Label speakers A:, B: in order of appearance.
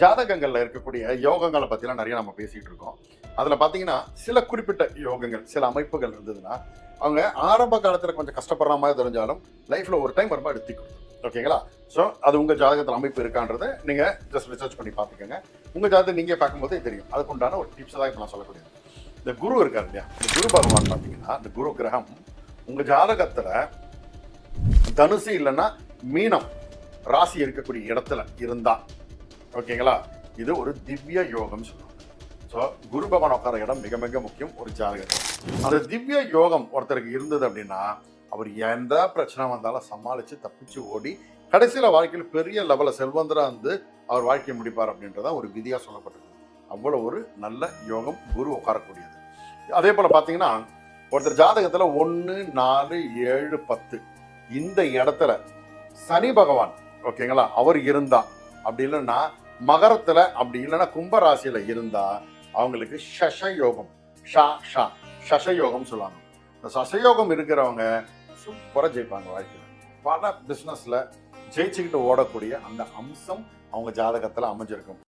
A: ஜாதகங்களில் இருக்கக்கூடிய யோகங்களை பற்றிலாம் நிறைய நம்ம பேசிகிட்டு இருக்கோம். அதில் பார்த்தீங்கன்னா சில குறிப்பிட்ட யோகங்கள் சில அமைப்புகள் இருந்ததுன்னா அவங்க ஆரம்ப காலத்தில் கொஞ்சம் கஷ்டப்படுற மாதிரி தெரிஞ்சாலும் லைஃப்பில் ஒரு டைம் ரொம்ப எடுத்து ஓகேங்களா ஸோ அது உங்கள் ஜாதகத்தில் அமைப்பு இருக்கான்றதை நீங்கள் ஜஸ்ட் ரிசர்ச் பண்ணி பார்த்துக்கோங்க. உங்கள் ஜாதகத்தை நீங்கள் பார்க்கும்போதே தெரியும். அதுக்குண்டான ஒரு டிப்ஸ் தான் இப்போ நான் சொல்லக்கூடியது இந்த குரு இருக்காரு இல்லையா? இந்த குரு பகவான் பார்த்தீங்கன்னா இந்த குரு கிரகம் உங்கள் ஜாதகத்தில் தனுசு இல்லைன்னா மீனம் ராசி இருக்கக்கூடிய இடத்துல இருந்தால் ஓகேங்களா? இது ஒரு திவ்ய யோகம் சொல்லுவாங்க. ஸோ குரு பகவான் உட்கார இடம் மிக மிக முக்கியம். ஒரு ஜாதகத்தில் அந்த திவ்ய யோகம் ஒருத்தருக்கு இருந்தது அப்படின்னா அவர் எந்த பிரச்சனை வந்தாலும் சமாளித்து தப்பிச்சு ஓடி கடைசியில் வாழ்க்கையில் பெரிய லெவலில் செல்வந்தராக வந்து அவர் வாழ்க்கையை முடிப்பார் அப்படின்றத ஒரு விதியாக சொல்லப்பட்டிருக்கு. அவ்வளோ ஒரு நல்ல யோகம் குரு உட்காரக்கூடியது. அதே போல் பார்த்தீங்கன்னா ஒருத்தர் ஜாதகத்தில் ஒன்று நாலு ஏழு பத்து. இந்த இடத்துல சனி பகவான் ஓகேங்களா அவர் இருந்தா அப்படி இல்லைன்னா மகரத்துல அப்படி இல்லைன்னா கும்பராசியில இருந்தா அவங்களுக்கு சசயோகம். ஷா ஷா. சசயோகம் சொல்லுவாங்க. இந்த சசயோகம் இருக்கிறவங்க சூப்பராக ஜெயிப்பாங்க வாழ்க்கையில். பல பிஸ்னஸ்ல ஜெயிச்சுக்கிட்டு ஓடக்கூடிய அந்த அம்சம் அவங்க ஜாதகத்துல அமைஞ்சிருக்கும்.